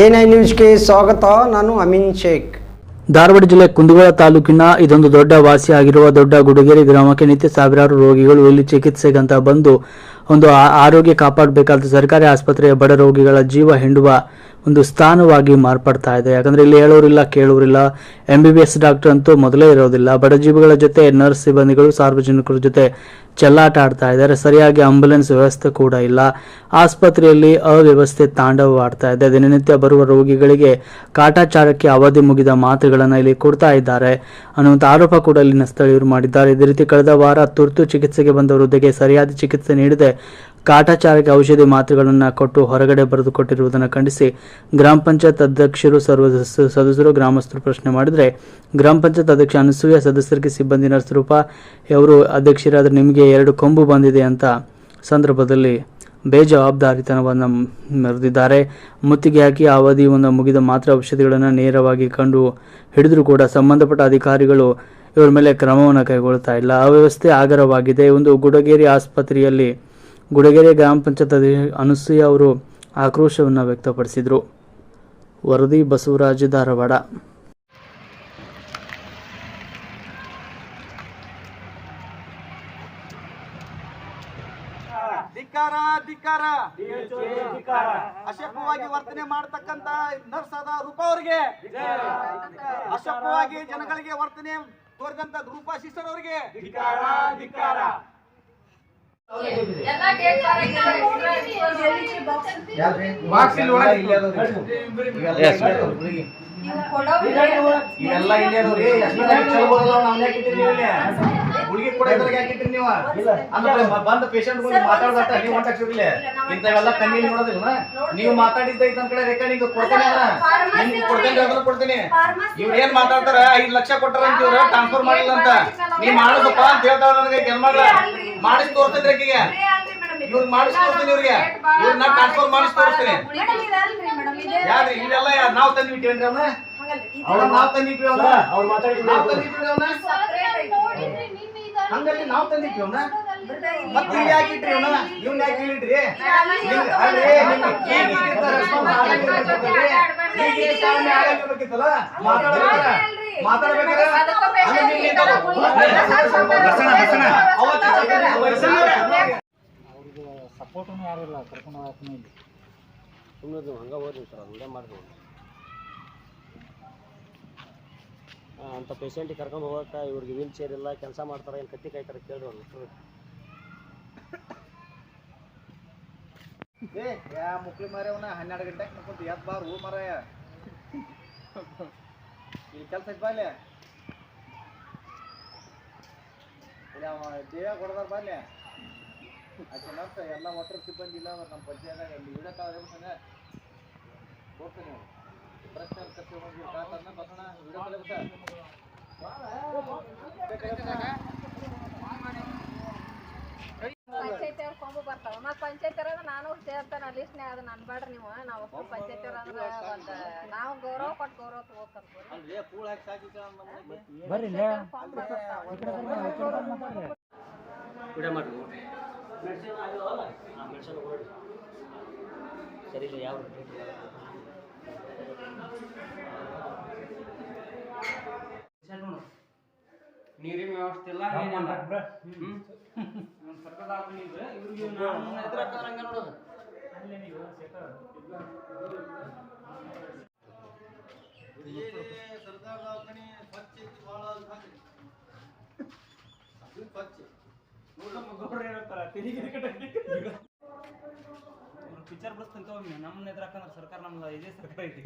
N I ನ್ಯೂಸ್ಗೆ ಸ್ವಾಗತ, ನಾನು ಅಮೀನ್ ಶೇಖ್. ಧಾರವಾಡ ಜಿಲ್ಲೆ ಕುಂದಗೋಳ ತಾಲೂಕಿನ ಇದೊಂದು ದೊಡ್ಡ ವಾಸಿಯಾಗಿರುವ ದೊಡ್ಡ ಗುಡಗೇರಿ ಗ್ರಾಮಕ್ಕೆ ನಿತ್ಯ ಸಾವಿರಾರು ರೋಗಿಗಳು ಇಲ್ಲಿ ಚಿಕಿತ್ಸೆಗಂತ ಬಂದು ಒಂದು ಆರೋಗ್ಯ ಕಾಪಾಡಬೇಕಾದ ಸರ್ಕಾರಿ ಆಸ್ಪತ್ರೆಯ ಬಡ ರೋಗಿಗಳ ಜೀವ ಹಿಂಡುವ ಒಂದು ಸ್ಥಾನವಾಗಿ ಮಾರ್ಪಡ್ತಾ ಇದೆ. ಯಾಕಂದ್ರೆ ಇಲ್ಲಿ ಹೇಳೋರಿಲ್ಲ, ಕೇಳೋರಿಲ್ಲ. M B B S doctor ಅಂತೂ ಮೊದಲೇ ಇರೋದಿಲ್ಲ. ಬಡ ಜೀವಿಗಳ ಜೊತೆ ನರ್ಸ್ ಸಿಬ್ಬಂದಿಗಳು, ಸಾರ್ವಜನಿಕರ ಜೊತೆ ಚೆಲ್ಲಾಟ ಆಡ್ತಾ ಇದ್ದಾರೆ. ಸರಿಯಾಗಿ ಆಂಬ್ಯುಲೆನ್ಸ್ ವ್ಯವಸ್ಥೆ ಕೂಡ ಇಲ್ಲ. ಆಸ್ಪತ್ರೆಯಲ್ಲಿ ಅವ್ಯವಸ್ಥೆ ತಾಂಡವವಾಡ್ತಾ ಇದೆ. ದಿನನಿತ್ಯ ಬರುವ ರೋಗಿಗಳಿಗೆ ಕಾಟಾಚಾರಕ್ಕೆ ಅವಧಿ ಮುಗಿದ ಮಾತುಗಳನ್ನು ಇಲ್ಲಿ ಕೊಡ್ತಾ ಇದ್ದಾರೆ. ಅನ್ನುವಂಥ ಆರೋಪ ಕೂಡ ಇಲ್ಲಿನ ಸ್ಥಳೀಯರು ಮಾಡಿದ್ದಾರೆ. ಇದೇ ರೀತಿ ಕಳೆದ ವಾರ ತುರ್ತು ಚಿಕಿತ್ಸೆಗೆ ಬಂದ ಸರಿಯಾದ ಚಿಕಿತ್ಸೆ ನೀಡದೆ ಕಾಟಾಚಾರಕ್ಕೆ ಔಷಧಿ ಮಾತ್ರೆಗಳನ್ನು ಕೊಟ್ಟು ಹೊರಗಡೆ ಬರೆದುಕೊಟ್ಟಿರುವುದನ್ನು ಖಂಡಿಸಿ ಗ್ರಾಮ ಪಂಚಾಯತ್ ಅಧ್ಯಕ್ಷರು, ಸರ್ವ ಸದಸ್ಯರು, ಗ್ರಾಮಸ್ಥರು ಪ್ರಶ್ನೆ ಮಾಡಿದರೆ ಗ್ರಾಮ ಪಂಚಾಯತ್ ಅಧ್ಯಕ್ಷ ಅನಸೂಯ, ಸದಸ್ಯರಿಗೆ ಸಿಬ್ಬಂದಿ ನರಸರೂಪ ರೂಪಾ, ಅವರು ಅಧ್ಯಕ್ಷರಾದರೆ ನಿಮಗೆ ಎರಡು ಕೊಂಬು ಬಂದಿದೆ ಅಂತ ಸಂದರ್ಭದಲ್ಲಿ ಬೇಜವಾಬ್ದಾರಿತನವನ್ನು ಮೆರೆದಿದ್ದಾರೆ. ಮುತ್ತಿಗೆ ಹಾಕಿ ಅವಧಿಯನ್ನು ಮುಗಿದ ಮಾತ್ರ ಔಷಧಿಗಳನ್ನು ನೇರವಾಗಿ ಕಂಡು ಹಿಡಿದರೂ ಕೂಡ ಸಂಬಂಧಪಟ್ಟ ಅಧಿಕಾರಿಗಳು ಇವರ ಮೇಲೆ ಕ್ರಮವನ್ನು ಕೈಗೊಳ್ತಾ ಇಲ್ಲ. ಅವ್ಯವಸ್ಥೆ ಆಗರವಾಗಿದೆ. ಒಂದು ಗುಡಗೇರಿ ಆಸ್ಪತ್ರೆಯಲ್ಲಿ ಗುಡಗೇರಿ ಗ್ರಾಮ ಪಂಚಾಯತ್ ಅನಸೂಯ ಅವರು ಆಕ್ರೋಶವನ್ನು ವ್ಯಕ್ತಪಡಿಸಿದರು. ವರದಿ ಬಸವರಾಜ ಧಾರವಾಡ. ಧಿಕಾರ ಧಿಕಾರ ಅಶಕ್ತವಾಗಿ ವರ್ತನೆ ಮಾಡತಕ್ಕಂತ ನರ್ಸ್ ಆದ ರೂಪ ಅವರಿಗೆ. ಅಶಕ್ತವಾಗಿ ಜನಗಳಿಗೆ ವರ್ತನೆ ತೋರಿದಂತ ರೂಪಾ ಸಿಸ್ಟರ್ ಅವರಿಗೆ ಇವೆಲ್ಲ ಇಲ್ಲೇ ಚಲೋ ಹಾಕಿಟ್ಟಿರಿ ನೀವು. ಗುಳಿಗೆ ಕೂಡ ಇದ್ರಾಗೆ ಹಾಕಿಟ್ಟಿರಿ ನೀವು. ಅಂದ್ರೆ ಬಂದ ಪೇಷಂಟ್ ಮಾತಾಡ್ದಟ್ಟ ನೀವು ಹೊಂಟಾಕ್ಸಿರ್ಲಿ ಇಂಥವೆಲ್ಲ ಕಣ್ಣಿಲಿ ನೋಡೋದಿಲ್ಲ ನೀವು ಮಾತಾಡಿದ್ದ ಇದ್ದ ಕಡೆ ರೆಕಾರ್ಡಿಂಗ್ ಕೊಡ್ತೇನೆ ನಿಮ್ಗೆ ಕೊಡ್ತೇನೆ ಅದನ್ನು ಕೊಡ್ತೀನಿ. ಇವ್ರು ಏನ್ ಮಾತಾಡ್ತಾರ? ಐದ್ ಲಕ್ಷ ಕೊಟ್ಟಾರ ಅಂತ ಇವ್ರು ಟ್ರಾನ್ಸ್ಫರ್ ಮಾಡಿಲ್ಲ ಅಂತ. ನೀವ್ ಮಾಡುದಪ್ಪ ಅಂತ ಹೇಳ್ತಾವ ನನಗೆ ಜನ್ಮಗಳ ಮಾಡಿಸ್ ತೋರ್ಸಿದ್ರೆ ಆಕಿಗೆ ಇವ್ರಿಗೆ ಮಾಡಿಸ್ ತೋರಿಸ್ತೀನಿ ಇವ್ರಿಗೆ. ಇವ್ರನ್ನ ಟ್ರಾನ್ಸ್ಫರ್ ಮಾಡಿಸ್ ತೋರಿಸ್ತೀನಿ. ಯಾರ್ರಿ? ಇಲ್ಲೆಲ್ಲ ಯಾರು? ನಾವ್ ತಂದಿಟ್ಟೇನ್ರಿ ಅವ್ನ? ಅವ್ರ ನಾವ್ ತಂದಿಟ್ವಿ ಅವ್ನ? ಅವ್ರು ಮಾತಾಡಿ ನಾವ್ ತಂದಿಟ್ವಿ ಅವ್ನ? ಹಂಗಲ್ಲಿ ನಾವ್ ತಂದಿಟ್ವಿ ಅವನ. ಮತ್ತೆ ಇಲ್ಲಿ ಯಾಕಿಟ್ರಿ ಅವನ? ಇವ್ನ ಯಾಕೆ ಹೇಳಿಟ್ರಿ ನಿಮ್ಗೆ- ಅಲ್ರಿ, ನಿಮ್ಗೆ ಈಗ ಇದ್ದಿದ್ದ response ಆಗಂಗಿರ್ಬೇಕಿತ್ತಲ್ರಿ? ಈಗ ಇದ್ದ ಕಾರಣ ಆಗಂಗಿರ್ಬೇಕಿತ್ತಲ್ಲ? ಮಾತಾಡ್ಬೇಕಾರ ಮಾತಾಡ್ಬೇಕಾರ ಹಂಗ ನಿಮ್ಗೆ ಅಂತ ಪೇಷಂಟಿಗೆ ಕರ್ಕೊಂಡು ಹೋಗೋಕೆ ಇವ್ರಿಗೆ ವೀಲ್ ಚೇರ್ ಇಲ್ಲ, ಕೆಲಸ ಮಾಡ್ತಾರೆ, ಏನು ಕತ್ತಿ ಕಾಯ್ತಾರೆ ಕೇಳ್ರಿ ಅವ್ರು ಏ, ಯಾ ಮುಕ್ಳಿ ಮಾರಿ ಅವನ, ಹನ್ನೆರಡು ಗಂಟೆಗೆ ಮುಕ್ಕೊಂತ ಎದ್ ಬಾರ್ ಹೂ ಮಾರಾಯ ಇಲ್ಲಿ ಕೆಲ್ಸ ಐತ್ ಬಾಲ್ಯ ಇಲ್ಲಿ ಅವ ದೇವ ಕೊಡದಾರ ಬಾಲ್ಯ ಅದಕ್ಕೆ ಎಲ್ಲ ಒಟ್ಟರ ಸಿಬ್ಬಂದಿ ಇಲ್ಲ ನಮ್ಮ ಪಂಚಾಯತ್ ಇಲ್ಲಿ ಹೋಗ್ತೀನಿ ಹೋಗ್ತಾನೆ ಪಂಚಾಯತಿ ಅವ್ರ ಕೊಂಬು ಬರ್ತಾವ. ಮತ್ತ್ ಪಂಚಾಯತಿ ಅವ್ರ ನಾನು ಸೇರ್ತಾನ ಲಿಸ್ಟ್ನ್ಯಾಗ ಅದು ಅನ್ಬೇಡ್ರಿ ನೀವು. ನಾವು ಅಷ್ಟು ಪಂಚಾಯತಿ ಅವ್ರ ಅಂದ್ರ ಒಂದ್ ನಾವು ಗೌರವ ಕೊಟ್ಟು ಗೌರವ ತಗೋತಾರ ಅಲ್ರಿ ಪೂಳ ಹಾಕಿ ಸಾಕಿದ್ರ ನಮ್ಮನೆ ವಿಡಿಯೋ ಮಾಡಿ ಮೆಡಿಸಿನ್ ಸರಿ ಇಲ್ಲ ಯಾವ ನೀರಿನ ವ್ಯವಸ್ಥೆ ಇಲ್ಲ ಏನಿಲ್ಲ ಹ್ಮ್? ಸರ್ಕಲ್ ಇದು. ಇವ್ರಿಗೆ ನಾವು ಎದುರು ಹಾಕಿದ್ರೆ ಹಂಗೆ ನೋಡೋದು. ಸರ್ದಾರ್ ದವಾಖಾನಿ ಸ್ವಚ್ಛ ಇತ್ತು ಭಾಳ ಅದು ಸ್ವಚ್ಛ ಗೌಡ್ರು ಹೇಳ್ತಾರ, ತೆರಿಗೆ ಕಟ್ಟಿ. ಪಿಕ್ಚರ್ ಒಮ್ಮೆ ನಮ್ಮ ನಮ್ಮನ್ನ ಎದುರು ಸರ್ಕಾರ ನಮ್ದು ಇದೇ ಸರ್ಕಾರ ಐತಿ.